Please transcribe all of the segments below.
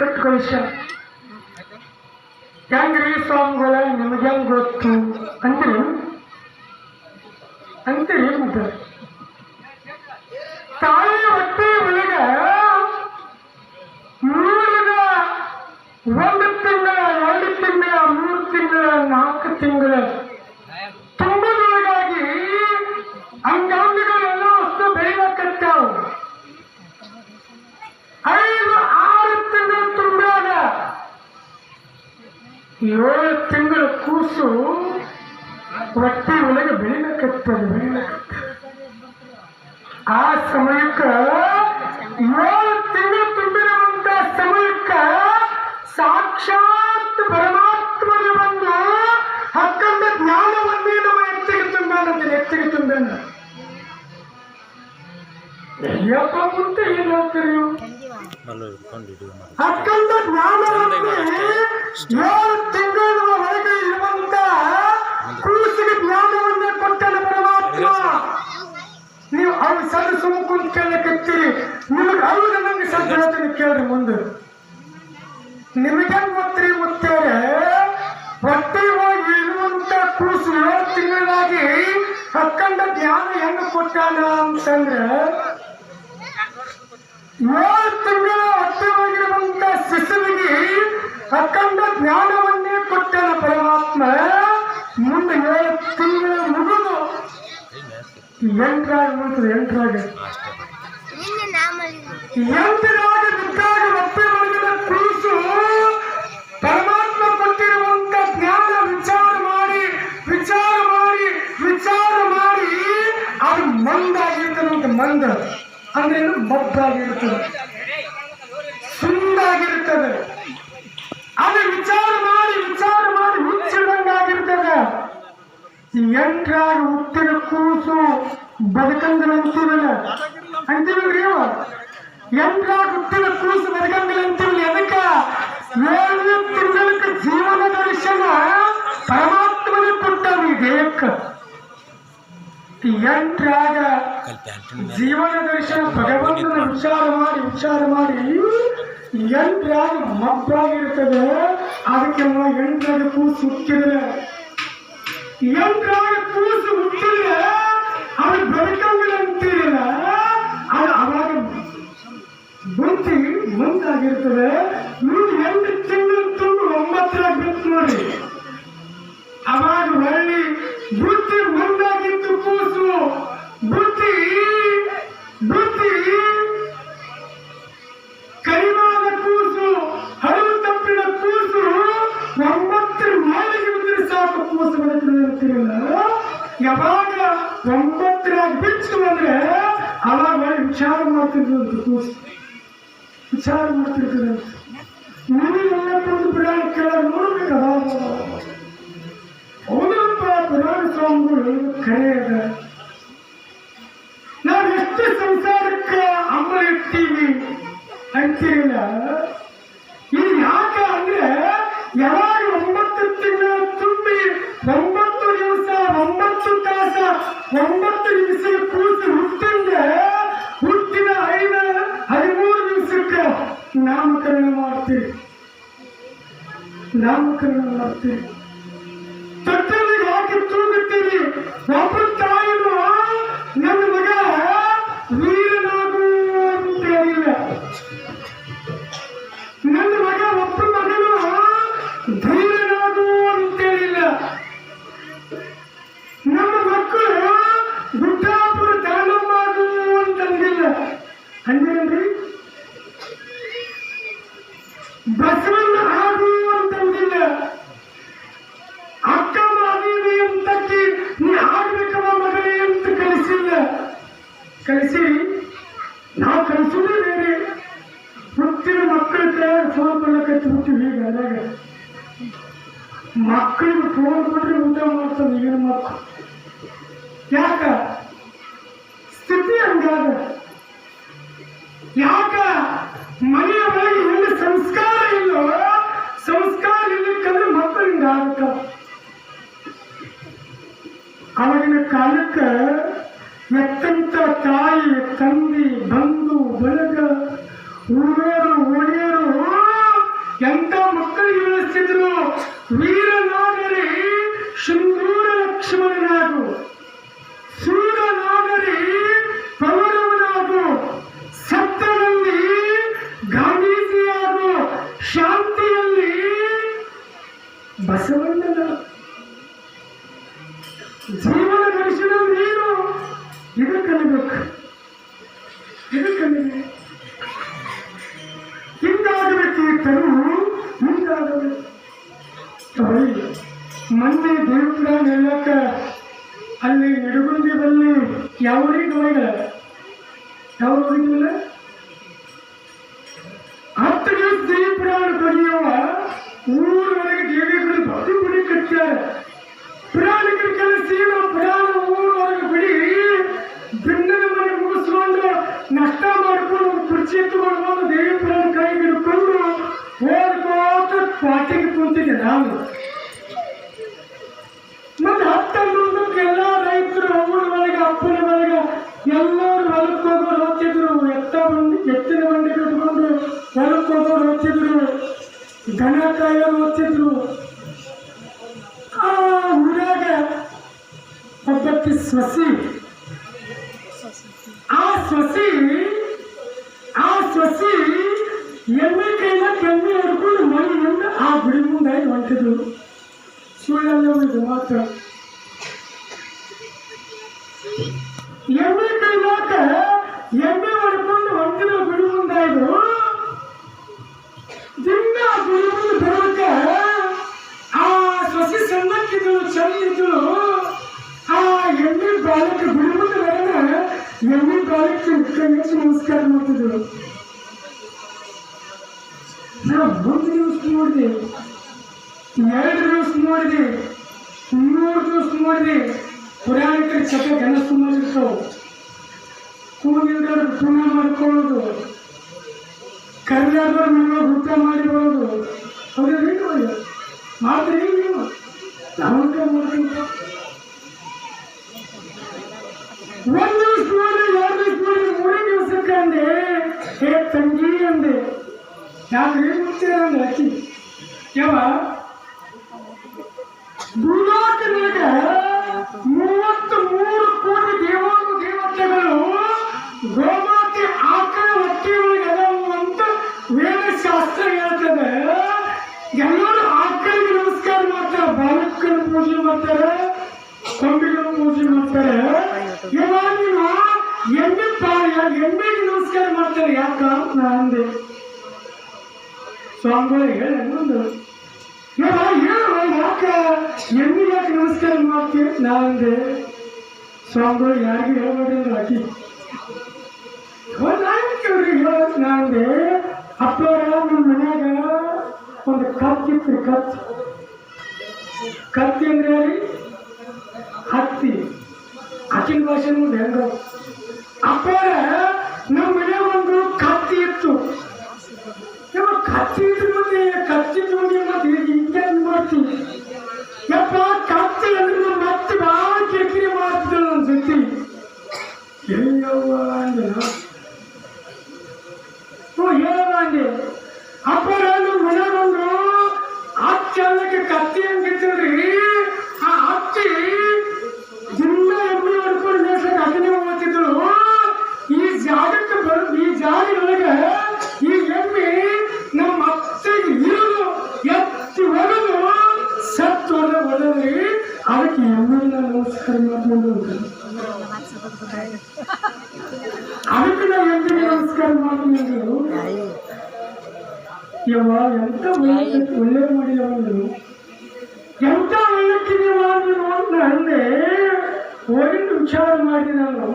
ಕಟ್ಟು ಕಳಿಸ ಹೆಂಗ್ರಿ ಸ್ವಾಮಿಗಳ ನಿಮಗೆ ಗೊತ್ತು? ಅಂದ್ರೆ. ಅಂತೀರಿ ಮತ್ತೆ ಏಳು ತಿಂಗಳ ಕೂಸು ಹೊಟ್ಟೆ ಒಳಗೆ ಬೆಳಿಬೇಕತ್ತದ ಬೆಳಿಬೇಕತ್ತ ಆ ಸಮಯಕ್ಕ ಏಳು ತಿಂಗಳು ತುಂಬಿರುವಂತ ಸಮಯಕ್ಕ ಸಾಕ್ಷಾತ್ ಪರಮಾತ್ಮನ ಬಂದು ಹಕ್ಕಂದ ಜ್ಞಾನವನ್ನೇ ನಮ್ಮ ಎತ್ತಿಗೆ ತುಂಬೇನಂತ ಎತ್ತಿಗೆ ತುಂಬ ಅಯ್ಯಪ್ಪ ಮುಂದೆ ಏನು ಹೇಳ್ತೀರಿ ಹಕ್ಕಂದ ಅಕ್ಕಂದ ಜ್ಞಾನವನ್ನೇ ಏಳು ತಿಂಗಳ ಒಳಗೆ ಇರುವಂತ ಕೂಸಿಗೆ ಜ್ಞಾನವನ್ನೇ ಕೊಟ್ಟನ ಪರಮಾತ್ಮ. ನೀವು ಅವ್ರು ಸಣ್ಣ ಸುಮ್ಕೊಂಡ್ ಕೇಳಕತ್ತೀರಿ ನಿಮಗೆ ಅವ್ರು ನನಗೆ ಸದ್ದು ಹೇಳ್ತೀನಿ ಕೇಳ್ರಿ ಮುಂದೆ. ನಿಮಗೆ ಗೊತ್ತ್ರಿ ಮುತ್ತೇರೆ? ಹೊಟ್ಟೆ ಹೋಗಿ ಇರುವಂತ ಕೂಸು ಏಳು ತಿಂಗಳಾಗಿ ಅಕ್ಕಂಡ ಜ್ಞಾನ ಹೆಂಗ ಕೊಟ್ಟಾನ ಅಂತಂದ್ರೆ ಏಳು ತಿಂಗಳ ಹೊಟ್ಟೆ ಹೋಗಿರುವಂತ ಶಿಶುವಿಗೆ ಅಕ್ಕಂಡ ಜ್ಞಾನವನ್ನೇ ಕೊಟ್ಟನ ಪರಮಾತ್ಮ. ಮುಂದೆ ಏಳು ತಿಂಗಳ ಮುಗಿದು. ಎಂಟ್ರಾಗಿ ಮುಂದೆ ಎಂಟ್ರಾಗ. ಎಂಟರಾಗ ಬಿದ್ದಾಗ ಮತ್ತೆ ಒಳಗಿನ ಕೂಸು ಪರಮಾತ್ಮ ಕೊಟ್ಟಿರುವಂತ ಜ್ಞಾನ ವಿಚಾರ ಮಾಡಿ ವಿಚಾರ ಮಾಡಿ ವಿಚಾರ ಮಾಡಿ ಅದು ಮಂದಾಗಿರ್ತದೆ ಅಂತ ಮಂದ. ಅಂದ್ರೆ ಏನು ಮದ್ದಾಗಿರ್ತದೆ ಸುಂದಾಗಿರ್ತದೆ ಅದು ವಿಚಾರ ಮಾಡಿ ವಿಚಾರ ಮಾಡಿ ಹುಚ್ಚಿದಂಗಾಗಿರ್ತದೆ ಎಂಟ್ರಾಗ ಹುಟ್ಟಿದ ಕೂಸು ಬದುಕಂದ್ರೆ ಅಂತೀವಲ್ಲ ಅಂತೀವಲ್ರಿ ಅವ ಎಂಟ್ರಾಗ ಹುಟ್ಟಿದ ಕೂಸು ಬದುಕಂದ್ರೆ ಅಂತೀವಲ್ಲ ಎದಕ್ಕ ತಿಂಗಳಕ್ಕೆ ಜೀವನ ದರ್ಶನ ಪರಮಾತ್ಮನೇ ಕೊಟ್ಟವಿ ದೇಹಕ್ಕೆ. ಎಂಟ್ರಾಗ ಜೀವನ ದರ್ಶನ ಭಗವಂತನ ವಿಚಾರ ಮಾಡಿ ವಿಚಾರ ಮಾಡಿ, ಎಂಟ್ರಾಗ ಮಬ್ಬಾಗಿರ್ತದೆ. ಅದಕ್ಕೆಲ್ಲ ಎಂಟ್ರಾಗ ಕೂಸು ಹುಟ್ಟಿದ್ರೆ ಎಂಟ್ರಾಗ ಬುದ್ಧಿ ಮುಂದಾಗಿರ್ತದೆ. ನೀವು ಎಂಟು ತಿಂಗಳು ತುಂಬ ಒಂಬತ್ತರಾಗ ಬಿತ್ತು ನೋಡಿ. ಅವಾಗ ಒಳ್ಳಿ ಬುದ್ಧಿ ಮುಂದಾಗಿತ್ತು ಕೂಸು. ಬುದ್ಧಿ ಬುದ್ಧಿ. ಕೈವಾದ ಕೂಸು ಹರಳು ತಪ್ಪಿನ ಕೂಸು. ಒಂಬತ್ತರ ಮೇಲಿಗೆ ಬಿದ್ದರೆ ಸಾಕು ಕೂಸು ಬದುಕಿದೆ ಅಂತೀರಲ್ಲ ಯಾವಾಗ ಒಂಬತ್ತರಾಗ ಬಿಚ್ಚು ಅಂದ್ರೆ ಅವಾಗ ವಿಚಾರ ಮಾಡ್ತಿದ್ರು ಕೂಸು. ವಿಚಾರ ಮಾಡ್ತಿರ್ತದೆ ನೀವೆಲ್ಲ ಬಂದು ಬಿಡಾಣ ಕೇಳೋದು ನೋಡ್ಬೇಕಲ್ಲ ಹೌದಪ್ಪ ಪುರಾಣ ಸ್ವಾಮಿಗಳು ಕರೆ ಅದ ನಾವು ಎಷ್ಟು ಸಂಸಾರಕ್ಕೆ ಅಮಲ ಇರ್ತೀವಿ ಅಂತೀರಲ್ಲ ಇದು ಯಾಕೆ ಅಂದ್ರೆ ಯಾವಾಗ ನಾಮಕರಣ ಮಾಡ್ತೀವಿ ಇದು ಕಲಿಬೇಕು ಹಿಂಗಾಗಬೇಕು ತರು ಹಿಂಗಾಗಬೇಕು. ಬರೀ ಮೊನ್ನೆ ದೇವಪುರ ನೆಲ್ಲಕ್ಕ ಅಲ್ಲಿ ನಡುಗುಂದಿ ಬಲ್ಲಿ ಯಾವ ಊರಿಗೆ ಹೋಗಿಲ್ಲ ಯಾವ ಊರಿಗಿಲ್ಲ ಬಂಡಿ ಎತ್ತಿನ ಬಂಡಿ ಕಟ್ಕೊಂಡು ಹೊಲಕ್ಕೆ ಹೋಗೋರು ಹೋಗ್ತಿದ್ರು ದನ ಕಾಯೋರು ಹೋಗ್ತಿದ್ರು ಆ ಊರಾಗ ಒಬ್ಬಕ್ಕೆ ಸೊಸಿ ಆ ಸೊಸಿ ಆ ಸೊಸಿ ಎಮ್ಮೆ ಕೈಲ ಕೆಮ್ಮೆ ಹಿಡ್ಕೊಂಡು ಮನೆಯಿಂದ ಆ ಗುಡಿ ಮುಂದಾಗಿ ಹೊಂಟಿದ್ರು ಸುಳ್ಳಲ್ಲ ಇದು ಮಾತ್ರ ನಾವು ಒಂದು ದಿವಸ ನೋಡಿದೆ. ಎರಡು ದಿವಸ ನೋಡಿದೆ. ಮೂರು ದಿವಸ ನೋಡಿದೆ. ಪುರಾಣಿಕರ ಚಟ ಕನಸು ಮಾಡಿರ್ತಾವ ಕೂದಿಲ್ದವ್ರು ಪುನಃ ಮಾಡ್ಕೊಳ್ಳೋದು. ಕರ್ನಾಟಕ ನೀವು ಊಟ ಮಾಡಿ ಬರೋದು ಮಾತ್ರ ಮಾಡ್ತೀರಿ ನೀವು ನಾವು ಮಾಡ್ತೀವಿ ಒಂದು ದಿವಸ ನೋಡಿದ್ರೆ ಎರಡು ದಿವಸ ನೋಡಿದ್ರೆ ಮೂರೇ ದಿವಸಕ್ಕೆ ಅಂದೆ ಹೇ ತಂಗಿ ಅಂದೆ. ಯಾಕೆ ಏನು ಮಾಡ್ತೀರ ಅಂದೆ ಅಕ್ಕಿ ಯಾವ ಭೂಲೋಕದಾಗ ಸ್ವಾಮಿಗಳಿಗೆ ಹೇಳಿ, ಒಂದು. ಹೇಳುವ ಯಾಕ ನಮಸ್ಕಾರ ಮಾಡ್ತೀವಿ ನಾವಂದೆ ಸ್ವಾಮಿಗಳು ಯಾರಿಗೂ ಹೇಳ್ಬೇಡಿ ಅಂದ್ರೆ ಅಕ್ಕಿ. ಅವ್ರಿಗೆ ಹೇಳಕ್ ನಾನಂದೆ, ಅಪ್ಪವ್ರ ನಮ್ಮ ಮನ್ಯಾಗ ಒಂದು ಕತ್ತಿತ್ತು ಕತ್ತಿ. ಕತ್ತಿ ಅಂದ್ರೆ ಹೇಳಿ ಹತ್ತಿ. ಅಕ್ಕಿನ ಭಾಷೆ ಮುಂದೆ ಹೆಂಗ? ಅಪ್ಪವ್ರ ನಮ್ಮ ಮನ್ಯಾಗ ಒಂದು ಕತ್ತಿ ಇತ್ತು. ಇವಾಗ ಕತ್ತಿ ಇದ್ರ ಮತ್ತೆ ಕತ್ತಿ ನೋಡಿ ಮತ್ತೆ ಹಿಂಗೆ ಮಾಡ್ತೀನಿ ಯಪ್ಪ ಎಂತ ಒಳ್ಳೆ ಒಳ್ಳೆ ಮಾಡಿದ ಒಂದು ಎಂತ ಒಳ್ಳೆಕ್ಕಿದೆ ಮಾಡಿದ್ರು ಅಂತ ಅಂದೆ ಒಳ್ಳೆ ವಿಚಾರ ಮಾಡಿ ನಾನು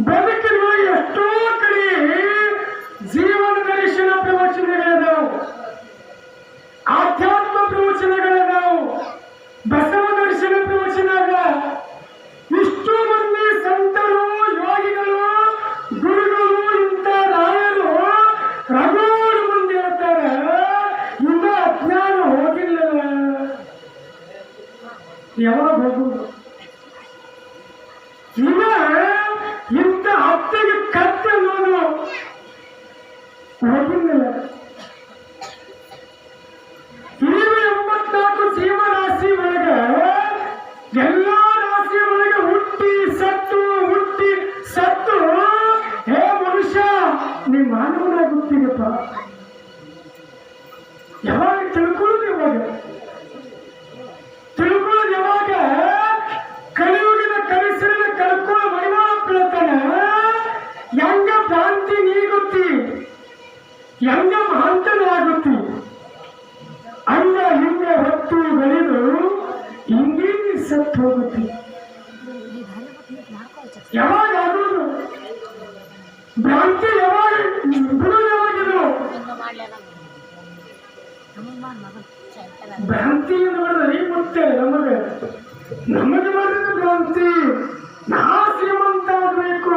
ಬದುಕಿನ ಎಷ್ಟೋ ಕಡೆ ಜೀವನ ದರ್ಶನ ಪ್ರವಚನಗಳಿದಾವು ಆಧ್ಯಾತ್ಮ ಭ್ರಾಂತಿ ಮಾಡಿದ್ರೆ ಮತ್ತೆ ನಮಗೆ? ನಮಗೆ ಮಾಡಿದ ಭ್ರಾಂತಿ. ನಾ ಶ್ರೀಮಂತ ಆಗಬೇಕು.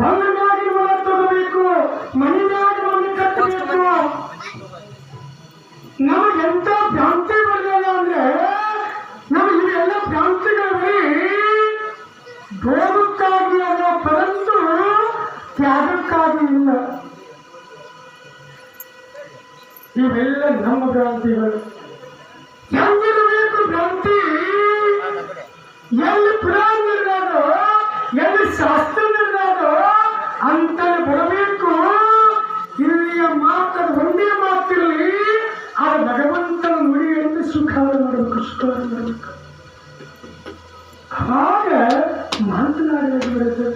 ಒಂದನಾಗಿ ಹೊಲ ತಗೋಬೇಕು. ಮನೆಯಾಗಿ ಮನೆ ಕಟ್ಟಬೇಕು. ನಮಗೆ ಎಂತ ಭ್ರಾಂತಿ ಬರಲಿಲ್ಲ ಅಂದ್ರೆ, ನಮಗೆ ಇವೆಲ್ಲ ಭ್ರಾಂತಿಗಳಲ್ಲಿ ಭೋಗಕ್ಕಾಗಿ ಅಲ್ಲ, ಪರಂತು ತ್ಯಾಗಕ್ಕಾಗಿ ಇಲ್ಲ. ಇವೆಲ್ಲ ನಮ್ಮ ಭ್ರಾಂತಿಗಳು ಹೆಂಗಿರಬೇಕು ಭ್ರಾಂತಿ ಎಲ್ಲಿ ಪುರಾಣ ನಿರ್ಣಯ ಎಲ್ಲಿ ಶಾಸ್ತ್ರ ನಿರ್ಣಯ ಅಂತ ಬರಬೇಕು. ಇಲ್ಲಿಯ ಮಾತದ ಒಂದೇ ಮಾತಿರಲಿ, ಆ ಭಗವಂತನ ನುಡಿಯಲ್ಲಿ ಸುಖ ಮಾಡಬೇಕು ಸುಖ ಮಾಡಬೇಕು ಹಾಗೆ ಮಾತನಾಡಬೇಕು